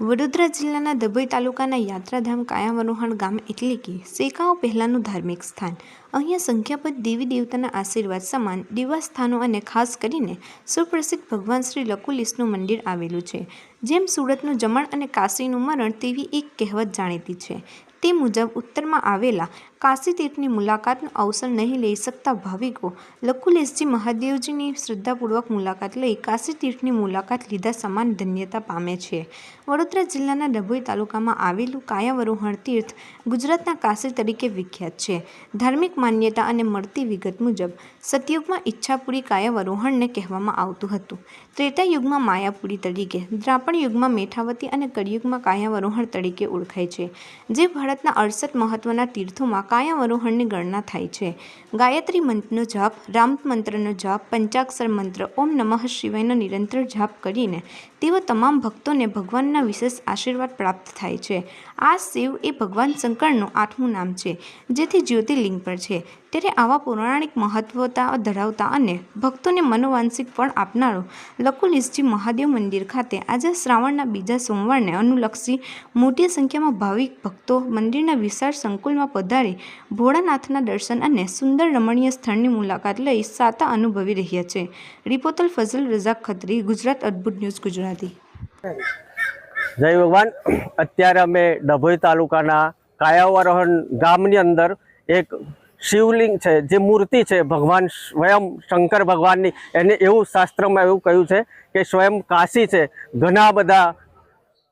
વડોદરા જિલ્લાના ડભોઈ તાલુકાના યાત્રાધામ કાયાવરોહણ ગામ એટલે કે સેકાઓ પહેલાંનું ધાર્મિક સ્થાન. અહીંયા સંખ્યાબદ્ધ દેવી દેવતાના આશીર્વાદ સમાન દેવાસ્થાનો અને ખાસ કરીને સુપ્રસિદ્ધ ભગવાન શ્રી લકુલિસનું મંદિર આવેલું છે. જેમ સુરતનું જમણ અને કાશીનું મરણ તેવી એક કહેવત જાણીતી છે. તે મુજબ ઉત્તરમાં આવેલા કાશી તીર્થની મુલાકાતનો અવસર નહીં લઈ શકતા ભાવિકો લકુલેશજી મહાદેવજીની શ્રદ્ધાપૂર્વક મુલાકાત લઈ કાશી તીર્થની મુલાકાત લીધા સમાન ધન્યતા પામે છે. વડોદરા જિલ્લાના ડભોઈ તાલુકામાં આવેલું કાયાવરોહણ તીર્થ ગુજરાતના કાશી તરીકે વિખ્યાત છે. ધાર્મિક માન્યતા અને મળતી વિગત મુજબ સતયુગમાં ઈચ્છાપુરી કાયાવરોહણને કહેવામાં આવતું હતું. ત્રેતા યુગમાં માયાપુરી તરીકે, દ્રાપણ યુગમાં મેઠાવતી અને કળિયુગમાં કાયાવરોહણ તરીકે ઓળખાય છે. જે ભારતના અડસઠ મહત્વના તીર્થોમાં કાયાવરોહણની ગણના થાય છે. ગાયત્રી મંત્રનો જાપ રામ મંત્રનો જાપ, પંચાક્ષર મંત્ર, ઓમ નમઃ શિવાયનો નિરંતર જાપ કરીને તેઓ તમામ ભક્તોને ભગવાનના વિશેષ આશીર્વાદ પ્રાપ્ત થાય છે. આ શિવ એ ભગવાન શંકરનું આઠમું નામ છે, જેથી જ્યોતિર્લિંગ પર છે. ત્યારે આવા પૌરાણિક મહત્વતા ધરાવતા અને ભક્તોને મનોવાંશિક ફળ આપનારો લકુલિસજી મહાદેવ મંદિર ખાતે આજે શ્રાવણના બીજા સોમવારને અનુલક્ષી મોટી સંખ્યામાં ભાવિક ભક્તો મંદિરના વિશાળ સંકુલમાં પધારી ભોળાનાથના દર્શન અને સુંદર રમણીય સ્થળની મુલાકાત લઈ સાતા અનુભવી રહ્યા છે. રિપોતલ ફઝલ રઝાક ખત્રી, ગુજરાત અદ્ભુત ન્યૂઝ, ગુજરાતી. જય ભગવાન. અત્યારે અમે ડભોઈ તાલુકાના કાયાવરોહણ ગામની અંદર એક શિવલિંગ છે, જે મૂર્તિ છે, ભગવાન સ્વયં શંકર ભગવાનની, એને એવું શાસ્ત્રમાં એવું કહ્યું છે કે સ્વયં કાશી છે. ઘણા બધા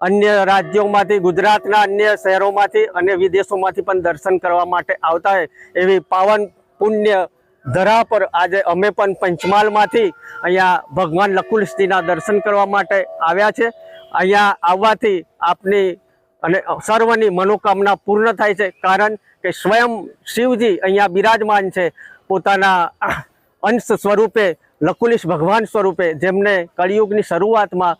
અન્ય રાજ્યોમાંથી, ગુજરાતના અન્ય શહેરોમાંથી અને વિદેશોમાંથી પણ દર્શન કરવા માટે આવતા હોય એવી પાવન પુણ્ય ધરા પર આજે અમે પણ પંચમહાલમાંથી અહીંયા ભગવાન લકુલજીના દર્શન કરવા માટે આવ્યા છે. અહીંયા આવવાથી આપની અને સર્વની મનોકામના પૂર્ણ થાય છે. કારણ કે સ્વયં શિવજી અહીંયા બિરાજમાન છે, પોતાના અંશ સ્વરૂપે લકુલિશ ભગવાન સ્વરૂપે, જેમને કળિયુગની શરૂઆતમાં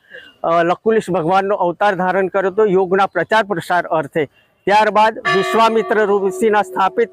લકુલિશ ભગવાનનો અવતાર ધારણ કર્યો હતો, યોગના પ્રચાર પ્રસાર અર્થે. ત્યારબાદ વિશ્વામિત્ર ઋષિના સ્થાપિત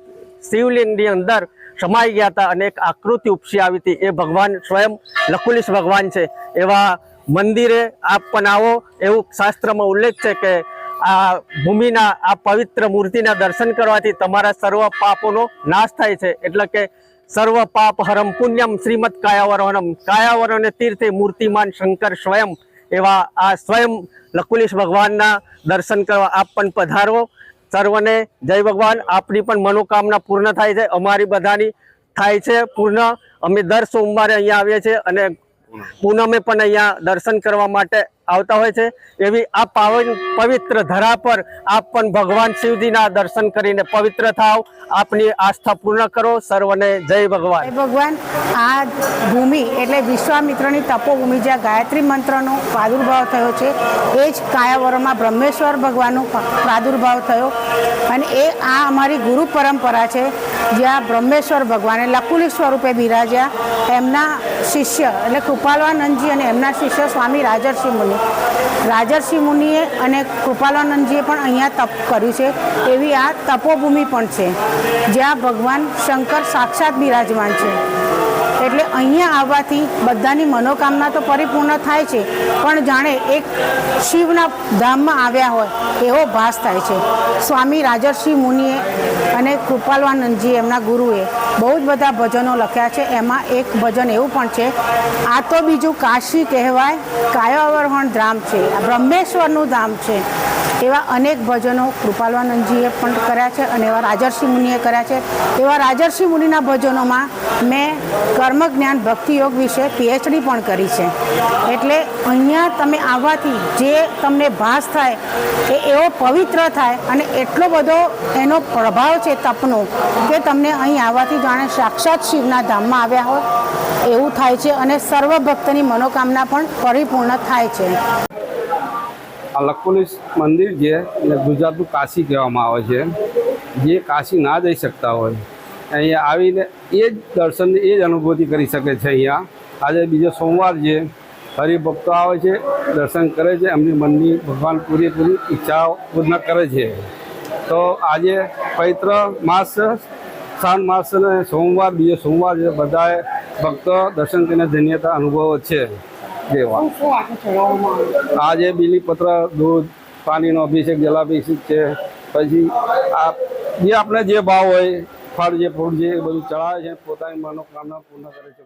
શિવલિંગની અંદર સમાઈ ગયા હતા અને એક આકૃતિ ઉપસી આવી હતી. એ ભગવાન સ્વયં લકુલિશ ભગવાન છે. એવા મંદિરે આપ પણ આવો એવું શાસ્ત્રમાં ઉલ્લેખ છે કે આ ભૂમિના, આ પવિત્ર મૂર્તિના દર્શન કરવાથી તમારા સર્વ પાપોનો નાશ થાય છે. એટલે કે સર્વ પાપ હરમ પુણ્યમ શ્રીમદ કાયાવરણમ. કાયાવરણ તીર્થે મૂર્તિમાન શંકર સ્વયં એવા આ સ્વયં લકુલીશ ભગવાનના દર્શન કરવા આપ પણ પધારો. સર્વને જય ભગવાન. આપની પણ મનોકામના પૂર્ણ થાય છે. અમારી બધાની થાય છે પૂર્ણ. અમે દર સોમવારે અહીંયા આવીએ છીએ અને પૂનમે પણ અહીંયા દર્શન કરવા માટે આવતા હોય છે, એવી આ પાવન પવિત્ર ધરા પર આપ પણ ભગવાન શિવજીના દર્શન કરીને પવિત્ર થાવ. આપની આસ્થા પૂર્ણ કરો, સર્વને જય ભગવાન. ભગવાન. આ ભૂમિ એટલે વિશ્વામિત્રની તપોભૂમિ, જ્યાં ગાયત્રી મંત્રનો પ્રાદુર્ભાવ થયો છે, એ જ કાયાવરમાં બ્રહ્મેશ્વર ભગવાનનો પ્રાદુર્ભાવ થયો. અને એ આ અમારી ગુરુ પરંપરા છે જ્યાં બ્રહ્મેશ્વર ભગવાને લકુલી સ્વરૂપે બિરાજ્યા, એમના શિષ્ય એટલે કૃપાલવાનંદજી અને એમના શિષ્ય સ્વામી રાજર્ષિ મુનિ. રાજર્ષિ મુનિએ અને કૃપાલાનંદજીએ પણ અહીંયા તપ કર્યું છે. એવી આ તપોભૂમિ પણ છે, જ્યાં ભગવાન શંકર સાક્ષાત બિરાજમાન છે. એટલે અહીંયા આવવાથી બધાની મનોકામના તો પરિપૂર્ણ થાય છે, પણ જાણે એક શિવના ધામમાં આવ્યા હોય, એવો ભાસ થાય છે. સ્વામી રાજર્ષિ મુનિએ કૃપાલવાનંદજી એમના ગુરુએ બહુ જ બધા ભજનો લખ્યા છે. એમાં એક ભજન એવું પણ છે, આ તો બીજું કાશી કહેવાય કાયાવરોહણ ધામ છે. બ્રહ્મેશ્વરનું ધામ છે. એવા અનેક ભજનો કૃપાલવાનંદજીએ પણ કર્યા છે અને એવા રાજર્ષિ મુનિએ કર્યા છે. એવા રાજર્ષિ મુનિના ભજનોમાં મેં કર્મ જ્ઞાન ભક્તિયોગ વિશે પીએચડી પણ કરી છે. એટલે અહીંયા તમે આવવાથી જે તમને ભાસ થાય, એ એવો પવિત્ર થાય અને એટલો બધો એનો પ્રભાવ છે તપનો કે તમને અહીં આવવાથી જાણે સાક્ષાત શિવના ધામમાં આવ્યા હોય, એવું થાય છે અને સર્વ ભક્તની મનોકામના પણ પરિપૂર્ણ થાય છે. આ લખોલી મંદિર છે એને ગુજરાતનું કાશી કહેવામાં આવે છે, જે કાશી ના જઈ શકતા હોય. અહીંયા આવીને એ જ દર્શન એ જ અનુભૂતિ કરી શકે છે અહીંયા. આજે બીજો સોમવાર છે, હરિભક્તો આવે છે, દર્શન કરે છે, એમની મનની ભગવાન પૂરેપૂરી ઈચ્છાઓ પૂર્ણ કરે છે. તો આજે પવિત્ર માસ, શ્રાવણ માસ અને સોમવાર, બીજો સોમવાર છે બધાએ ભક્તો દર્શન કરીને ધન્યતા અનુભવો છે. જેવા આજે બીલીપત્ર, દૂધ, પાણીનો અભિષેક જલાભિષેક છે. પછી આ જે આપણે જે ભાવ હોય, ફળ જે ફૂડ જે બધું ચડાવે છે, પોતાની મનોકામના પૂર્ણ કરે છે.